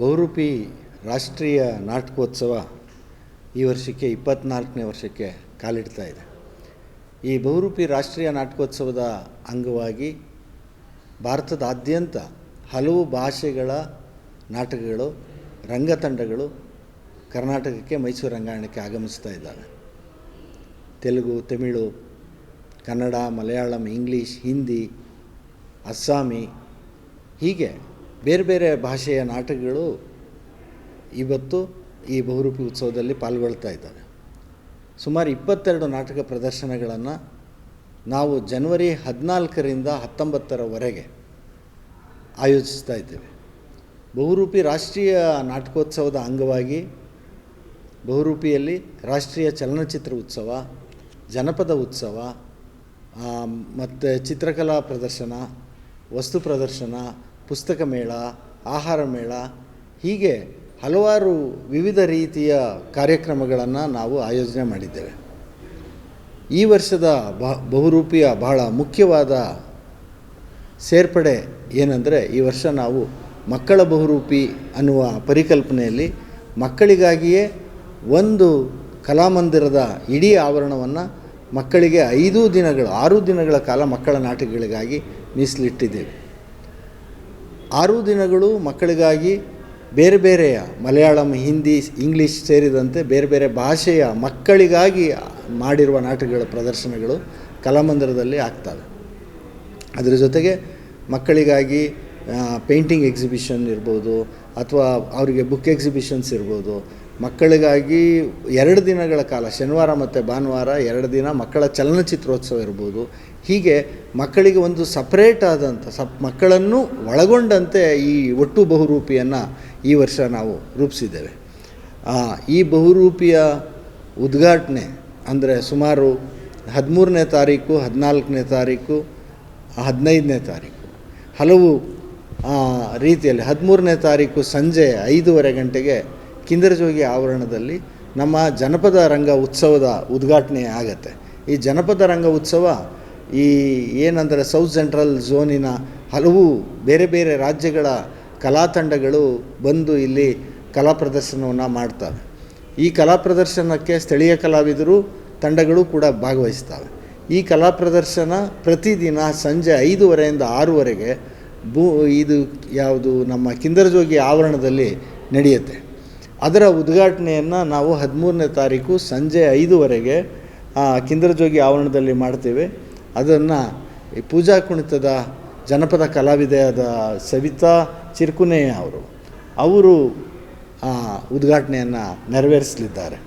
ಬಹುರೂಪಿ ರಾಷ್ಟ್ರೀಯ ನಾಟಕೋತ್ಸವ ಈ ವರ್ಷಕ್ಕೆ ಇಪ್ಪತ್ತ್ನಾಲ್ಕನೇ ವರ್ಷಕ್ಕೆ ಕಾಲಿಡ್ತಾ ಇದೆ. ಈ ಬಹುರೂಪಿ ರಾಷ್ಟ್ರೀಯ ನಾಟಕೋತ್ಸವದ ಅಂಗವಾಗಿ ಭಾರತದಾದ್ಯಂತ ಹಲವು ಭಾಷೆಗಳ ನಾಟಕಗಳು, ರಂಗತಂಡಗಳು ಕರ್ನಾಟಕಕ್ಕೆ ಮೈಸೂರು ರಂಗಾಯಣಕ್ಕೆ ಆಗಮಿಸ್ತಾ ಇದ್ದಾವೆ. ತೆಲುಗು, ತಮಿಳು, ಕನ್ನಡ, ಮಲಯಾಳಂ, ಇಂಗ್ಲೀಷ್, ಹಿಂದಿ, ಅಸ್ಸಾಮಿ ಹೀಗೆ ಬೇರೆ ಬೇರೆ ಭಾಷೆಯ ನಾಟಕಗಳು ಇವತ್ತು ಈ ಬಹುರೂಪಿ ಉತ್ಸವದಲ್ಲಿ ಪಾಲ್ಗೊಳ್ತಾ ಇದ್ದಾವೆ. ಸುಮಾರು ಇಪ್ಪತ್ತೆರಡು ನಾಟಕ ಪ್ರದರ್ಶನಗಳನ್ನು ನಾವು ಜನವರಿ ಹದಿನಾಲ್ಕರಿಂದ ಹತ್ತೊಂಬತ್ತರವರೆಗೆ ಆಯೋಜಿಸ್ತಾ ಇದ್ದೇವೆ. ಬಹುರೂಪಿ ರಾಷ್ಟ್ರೀಯ ನಾಟಕೋತ್ಸವದ ಅಂಗವಾಗಿ ಬಹುರೂಪಿಯಲ್ಲಿ ರಾಷ್ಟ್ರೀಯ ಚಲನಚಿತ್ರ ಉತ್ಸವ, ಜನಪದ ಉತ್ಸವ ಮತ್ತು ಚಿತ್ರಕಲಾ ಪ್ರದರ್ಶನ, ವಸ್ತು ಪ್ರದರ್ಶನ ಪುಸ್ತಕ ಮೇಳ ಆಹಾರ ಮೇಳ ಹೀಗೆ ಹಲವಾರು ವಿವಿಧ ರೀತಿಯ ಕಾರ್ಯಕ್ರಮಗಳನ್ನು ನಾವು ಆಯೋಜನೆ ಮಾಡಿದ್ದೇವೆ. ಈ ವರ್ಷದ ಬಹುರೂಪಿಯ ಬಹಳ ಮುಖ್ಯವಾದ ಸೇರ್ಪಡೆ ಏನಂದರೆ ಈ ವರ್ಷ ನಾವು ಮಕ್ಕಳ ಬಹುರೂಪಿ ಅನ್ನುವ ಪರಿಕಲ್ಪನೆಯಲ್ಲಿ ಮಕ್ಕಳಿಗಾಗಿಯೇ ಒಂದು ಕಲಾಮಂದಿರದ ಇಡೀ ಆವರಣವನ್ನು ಮಕ್ಕಳಿಗೆ ಐದು ದಿನಗಳು, ಆರು ದಿನಗಳ ಕಾಲ ಮಕ್ಕಳ ನಾಟಕಗಳಿಗಾಗಿ ಮೀಸಲಿಟ್ಟಿದ್ದೇವೆ. ಆರು ದಿನಗಳು ಮಕ್ಕಳಿಗಾಗಿ ಬೇರೆ ಬೇರೆಯ ಮಲಯಾಳಂ, ಹಿಂದಿ, ಇಂಗ್ಲೀಷ್ ಸೇರಿದಂತೆ ಬೇರೆ ಬೇರೆ ಭಾಷೆಯ ಮಕ್ಕಳಿಗಾಗಿ ಮಾಡಿರುವ ನಾಟಕಗಳ ಪ್ರದರ್ಶನಗಳು ಕಲಾಮಂದಿರದಲ್ಲಿ ಆಗ್ತವೆ. ಅದರ ಜೊತೆಗೆ ಮಕ್ಕಳಿಗಾಗಿ ಪೇಂಟಿಂಗ್ ಎಕ್ಸಿಬಿಷನ್ ಇರ್ಬೋದು, ಅಥವಾ ಅವರಿಗೆ ಬುಕ್ ಎಕ್ಸಿಬಿಷನ್ಸ್ ಇರ್ಬೋದು ಮಕ್ಕಳಿಗಾಗಿ ಎರಡು ದಿನಗಳ ಕಾಲ, ಶನಿವಾರ ಮತ್ತು ಭಾನುವಾರ ಎರಡು ದಿನ ಮಕ್ಕಳ ಚಲನಚಿತ್ರೋತ್ಸವ ಇರ್ಬೋದು. ಹೀಗೆ ಮಕ್ಕಳಿಗೆ ಒಂದು ಸಪ್ರೇಟ್ ಆದಂಥ, ಸಪ್, ಮಕ್ಕಳನ್ನು ಒಳಗೊಂಡಂತೆ ಈ ಒಟ್ಟು ಬಹುರೂಪಿಯನ್ನು ಈ ವರ್ಷ ನಾವು ರೂಪಿಸಿದ್ದೇವೆ. ಈ ಬಹುರೂಪಿಯ ಉದ್ಘಾಟನೆ ಅಂದರೆ ಸುಮಾರು ಹದಿಮೂರನೇ ತಾರೀಕು, ಹದಿನಾಲ್ಕನೇ ತಾರೀಕು, ಹದಿನೈದನೇ ತಾರೀಕು. ಹಲವು ರೀತಿಯಲ್ಲಿ ಹದಿಮೂರನೇ ತಾರೀಕು ಸಂಜೆ ಐದೂವರೆ ಗಂಟೆಗೆ ಕಿಂದರಜೋಗಿ ಆವರಣದಲ್ಲಿ ನಮ್ಮ ಜನಪದ ರಂಗ ಉತ್ಸವದ ಉದ್ಘಾಟನೆ ಆಗತ್ತೆ. ಈ ಜನಪದ ರಂಗ ಉತ್ಸವ ಈ ಏನಂದರೆ ಸೌತ್ ಸೆಂಟ್ರಲ್ ಝೋನಿನ ಹಲವು ಬೇರೆ ಬೇರೆ ರಾಜ್ಯಗಳ ಕಲಾ ತಂಡಗಳು ಬಂದು ಇಲ್ಲಿ ಕಲಾ ಪ್ರದರ್ಶನವನ್ನು ಮಾಡ್ತವೆ. ಈ ಕಲಾ ಪ್ರದರ್ಶನಕ್ಕೆ ಸ್ಥಳೀಯ ಕಲಾವಿದರು ತಂಡಗಳು ಕೂಡ ಭಾಗವಹಿಸ್ತವೆ. ಈ ಕಲಾ ಪ್ರದರ್ಶನ ಪ್ರತಿದಿನ ಸಂಜೆ ಐದೂವರೆಯಿಂದ ಆರೂವರೆಗೆ ಬೂ ಇದು ಯಾವುದು ನಮ್ಮ ಕಿಂದರಜೋಗಿ ಆವರಣದಲ್ಲಿ ನಡೆಯುತ್ತೆ. ಅದರ ಉದ್ಘಾಟನೆಯನ್ನು ನಾವು ಹದಿಮೂರನೇ ತಾರೀಕು ಸಂಜೆ ಐದುವರೆಗೆ ಕಿಂದ್ರಜೋಗಿ ಆವರಣದಲ್ಲಿ ಮಾಡ್ತೇವೆ. ಅದನ್ನು ಈ ಪೂಜಾ ಕುಣಿತದ ಜನಪದ ಕಲಾವಿದೆಯಾದ ಸವಿತಾ ಚಿರ್ಕುನೆಯ ಅವರು ಅವರು ಉದ್ಘಾಟನೆಯನ್ನು ನೆರವೇರಿಸಲಿದ್ದಾರೆ.